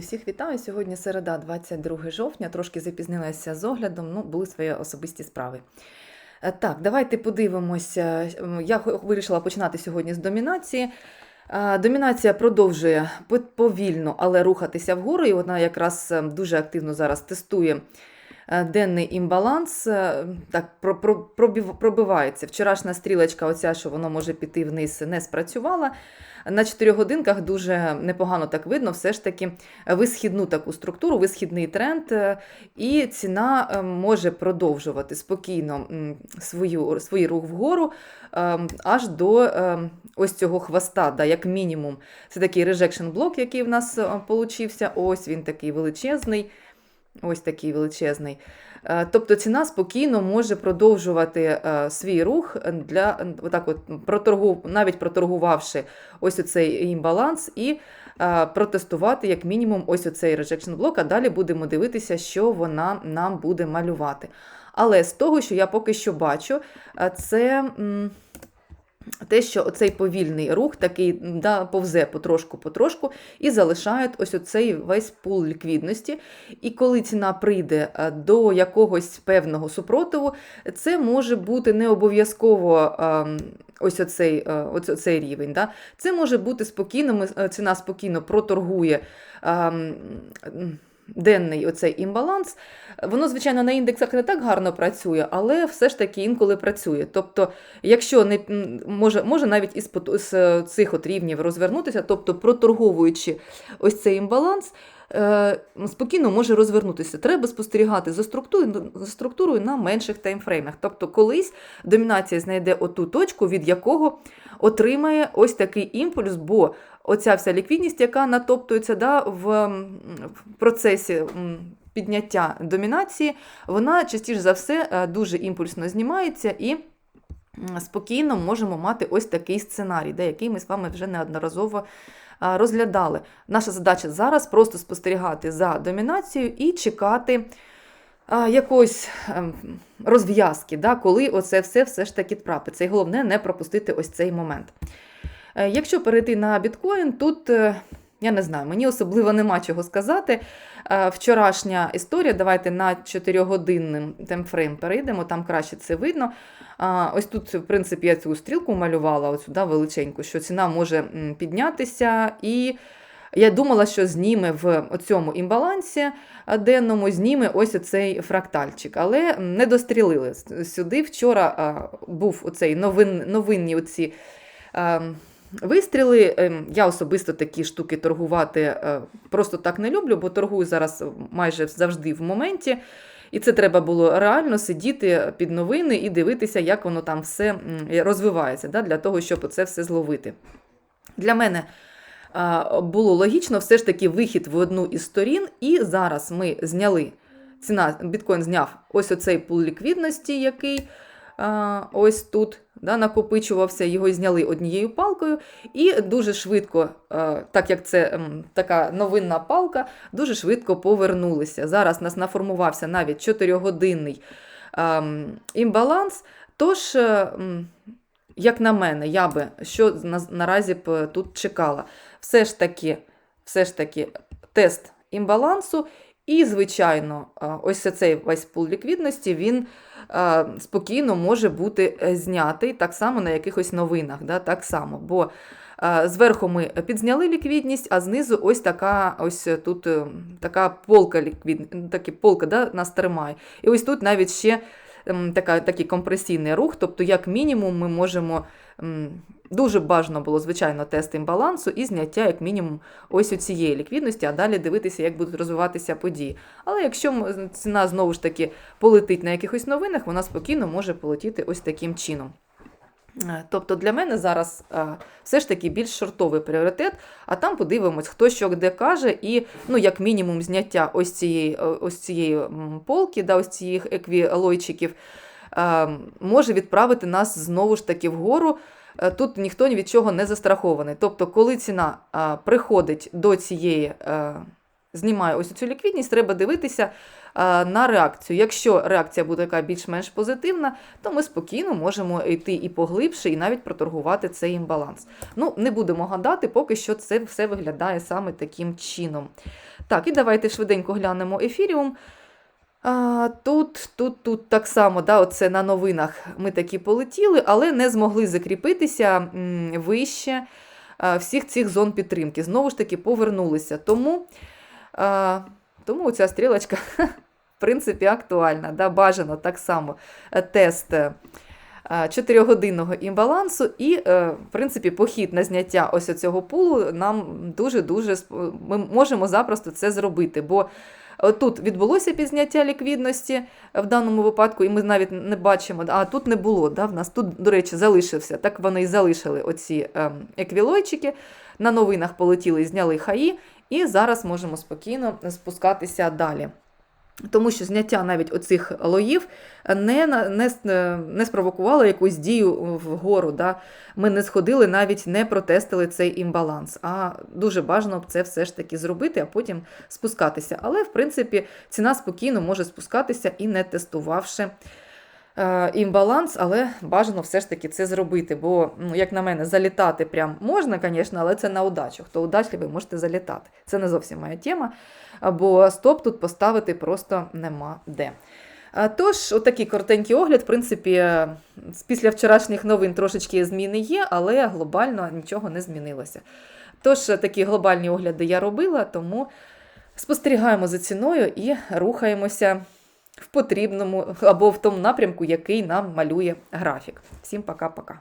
Всіх вітаю. Сьогодні середа, 22 жовтня. Трошки запізнилася з оглядом, ну, були свої особисті справи. Е, Так, давайте подивимося. Я вирішила починати сьогодні з домінації. Е, Домінація продовжує повільно, але рухатися вгору, і вона якраз е, дуже активно зараз тестує денний імбаланс. Е, Так, пробивається. Вчорашня стрілочка, оця, що воно може піти вниз, не спрацювала. На 4 годинках дуже непогано так видно, все ж таки висхідну таку структуру, висхідний тренд, е, і ціна е, може продовжувати спокійно свою, свій рух вгору е, аж до е, ось цього хвоста, да, як мінімум. Це такий rejection блок, який в нас е, получився. Ось він такий величезний. Ось такий величезний. Е, Тобто ціна спокійно може продовжувати е, свій рух для отак от проторгу, навіть проторгувавши ось оцей імбаланс і е, протестувати як мінімум ось оцей rejection блок, а далі будемо дивитися, що вона нам буде малювати. Але з того, що я поки що бачу, це. Те, що оцей повільний рух такий да, повзе потрошку-потрошку і залишають ось оцей весь пул ліквідності. І коли ціна прийде е, до якогось певного супротиву, це може бути не обов'язково ем, ось оцей, е, ось оцей рівень. Да? Це може бути спокійно, е, ціна спокійно проторгує. Денний оцей імбаланс, воно, звичайно, на індексах не так гарно працює, але все ж таки інколи працює. Тобто, якщо не може, може навіть із з е, цих от рівнів розвернутися, тобто проторговуючи ось цей імбаланс, спокійно може розвернутися. Треба спостерігати за структурою, за структурою на менших таймфреймах. Тобто, колись домінація знайде оту точку, від якого отримає ось такий імпульс, бо оця вся ліквідність, яка натоптується да, в, процесі підняття домінації, вона частіше за все е, дуже імпульсно знімається і спокійно можемо мати ось такий сценарій, де, який ми з вами вже неодноразово розглядали. Наша задача зараз просто спостерігати за домінацією і чекати якоїсь ем, розв'язки, да, коли оце все все ж таки трапиться. І головне не пропустити ось цей момент. Е, Якщо перейти на біткоін, тут е, я не знаю, мені особливо нема чого сказати. Е, Вчорашня історія, давайте на 4-годинним темфрейм перейдемо, там краще це видно. Ось тут, в принципі, я цю стрілку малювала, оцю, да, величеньку, що ціна може піднятися. І я думала, що зніме в цьому імбалансі денному, зніме ось оцей фрактальчик, але не дострілили сюди. Вчора був оцей новин, новинні оці. Вистріли, Ем, я особисто такі штуки торгувати е, просто так не люблю, бо торгую зараз майже завжди в моменті. І це треба було реально сидіти під новини і дивитися, як воно там все розвивається, да, для того, щоб це все зловити. Для мене було логічно все ж таки вихід в одну із сторін, і зараз ми зняли ціна, біткоін зняв ось оцей пул ліквідності, який ось тут да, накопичувався, його зняли однією палкою, і дуже швидко, так як це така новинна палка, дуже швидко повернулися. Зараз нас наформувався навіть 4-годинний ем, імбаланс. Тож, е, як на мене, я би що наразі б тут чекала. Все ж таки, все ж таки тест імбалансу. І, звичайно, е, ось цей весь пул ліквідності він е, спокійно може бути е, знятий так само на якихось новинах. Да, так само. Бо зверху ми підзняли ліквідність, а знизу ось така ось тут е, така полка ліквід, полка да, нас тримає. І ось тут навіть ще ем, така, такий компресійний рух, тобто, як мінімум, ми можемо. Дуже бажано було, звичайно, тест імбалансу і зняття, як мінімум, ось у цієї ліквідності, а далі дивитися, як будуть розвиватися події. Але якщо ціна знову ж таки полетить на якихось новинах, вона спокійно може полетіти ось таким чином. Е, Тобто для мене зараз е, все ж таки більш шортовий пріоритет, а там подивимось, хто що де каже, і ну, як мінімум зняття ось цієї, е, ось цієї полки, да, ось цих еквілойчиків, може відправити нас знову ж таки вгору. Тут ніхто ні від чого не застрахований. Тобто, коли ціна приходить до цієї. Е, знімаю ось цю ліквідність, треба дивитися а, на реакцію. Якщо реакція буде така більш-менш позитивна, то ми спокійно можемо йти і поглибше, і навіть проторгувати цей імбаланс. Ну, не будемо гадати, поки що це все виглядає саме таким чином. Так, і давайте швиденько глянемо ефіріум. А, тут, тут, тут так само, да, оце на новинах ми такі полетіли, але не змогли закріпитися вище а, всіх цих зон підтримки. Знову ж таки, повернулися. Тому, тому ця стрілочка, в принципі, актуальна. Да, бажано так само е, тест. е, е, Чотирьохгодинного імбалансу, і, е, в принципі, похід на зняття ось цього пулу нам дуже-дуже ми можемо запросто це зробити. Бо тут відбулося підзняття ліквідності в даному випадку, і ми навіть не бачимо, а тут не було. Да, в нас тут, до речі, залишився. Так вони і залишили оці ем, еквілойчики. На новинах полетіли, і зняли хаї, і зараз можемо спокійно спускатися далі. Тому що зняття навіть оцих лоїв не, не, е, не спровокувало якусь дію вгору. Да? Ми не сходили, навіть не протестили цей імбаланс. А дуже бажано це все ж таки зробити, а потім спускатися. Але, в принципі, ціна спокійно може спускатися і не тестувавши імбаланс, але бажано все ж таки це зробити. Бо, ну, як на мене, залітати прям можна, звісно, але це на удачу. Хто удачливий, можете залітати. Це не зовсім моя тема, бо стоп тут поставити просто нема де. Тож, отакий коротенький огляд, в принципі, е, після вчорашніх новин трошечки зміни є, але глобально нічого не змінилося. Тож, е, такі глобальні огляди я робила, тому спостерігаємо за ціною і рухаємося в потрібному або в тому напрямку, який нам малює графік. Всім пока-пока.